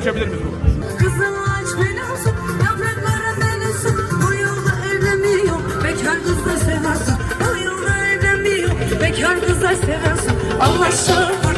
Geçebilir miyiz bu? Kızıl ağaç belası, yapraklara. Bu yılda evlenmiyor, bekar kızlar seversin. Bu yılda evlenmiyor, bekar kızlar seversin. Allah şahit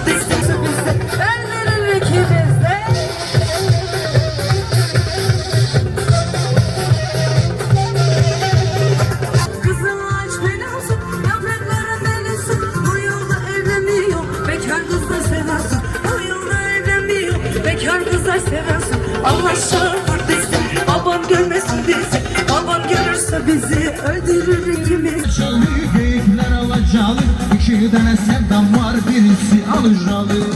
seversin. Allah şahit ister, babam görmesin bizi. Babam görürse bizi öldürür ikimiz. Çalı geyikler alacalı İki tane sevdam var birisi alıcalı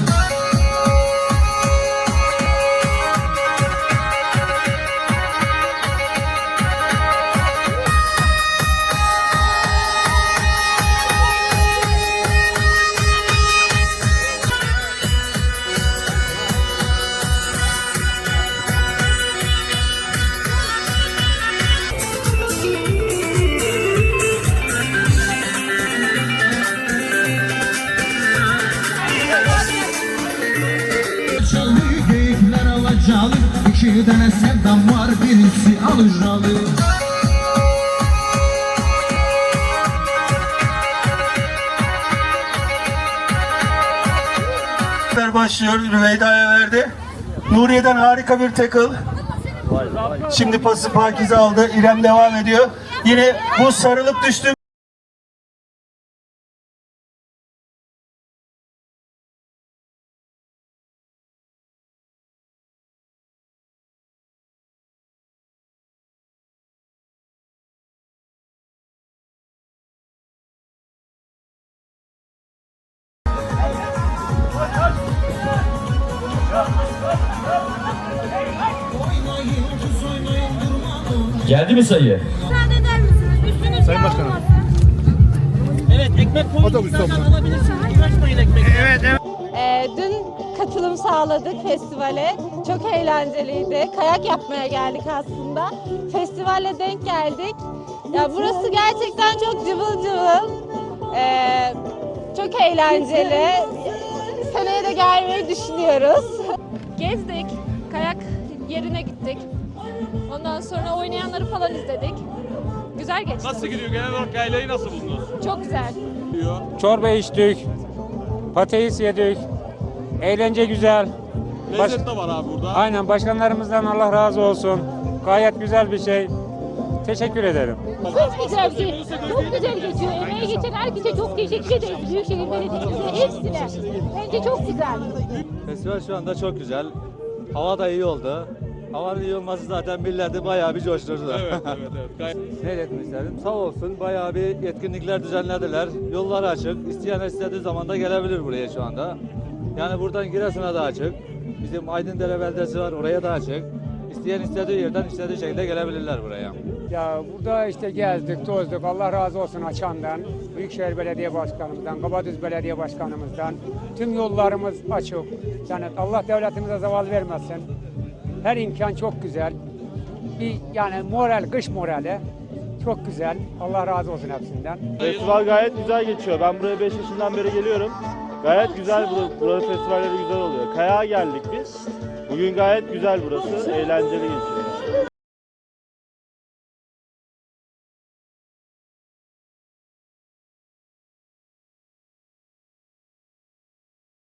alıcalı başlıyor Rüveyda'ya verdi. Nuriye'den harika bir tackle. Şimdi pası Pakize aldı. İrem devam ediyor. Yine bu sarılıp düştü. Geldi mi sayı? Müsaade eder misiniz? Üstünüz Sayın Başkanım. Evet ekmek koyun istersen alabilirsiniz. Uğraşmayın ekmek. Ee, dün katılım sağladık festivale. Çok eğlenceliydi. Kayak yapmaya geldik aslında. Festivale denk geldik. Ya burası gerçekten çok cıvıl cıvıl. Ee, çok eğlenceli. Seneye de gelmeyi düşünüyoruz. Gezdik. Kayak yerine gittik. Ondan sonra oynayanları falan izledik. Güzel geçti. Nasıl gidiyor? Genel olarak yaylayı nasıl buldunuz? Çok güzel. Diyor. Çorba içtik, patates yedik, eğlence güzel. Baş- Lezzet de var abi burada. Aynen başkanlarımızdan Allah razı olsun. Gayet güzel bir şey. Teşekkür ederim. Çok güzel bir şey. Çok güzel geçiyor. Emeği geçen herkese çok teşekkür ederiz. Büyükşehir Belediyesi'ne hepsine. Bence çok güzel. Festival şu anda çok güzel. Hava da iyi oldu. Havanın olması zaten milleti bayağı bir coşturdu. Evet, evet, evet. Ne dedim isterim? Sağ olsun bayağı bir etkinlikler düzenlediler. Yollar açık. İsteyen istediği zaman da gelebilir buraya şu anda. Yani buradan Giresun'a da açık. Bizim Aydındere beldesi var oraya da açık. İsteyen istediği yerden istediği şekilde gelebilirler buraya. Ya burada işte gezdik, tozduk. Allah razı olsun açandan, Büyükşehir Belediye Başkanımızdan, Kabadüz Belediye Başkanımızdan. Tüm yollarımız açık. Yani Allah devletimize zaval vermesin. Her imkan çok güzel. Bir yani moral, kış morali çok güzel. Allah razı olsun hepsinden. Festival gayet güzel geçiyor. Ben buraya 5 yaşından beri geliyorum. Gayet güzel, bur- buranın festivalleri güzel oluyor. Kayağa geldik biz. Bugün gayet güzel burası, eğlenceli geçiyor.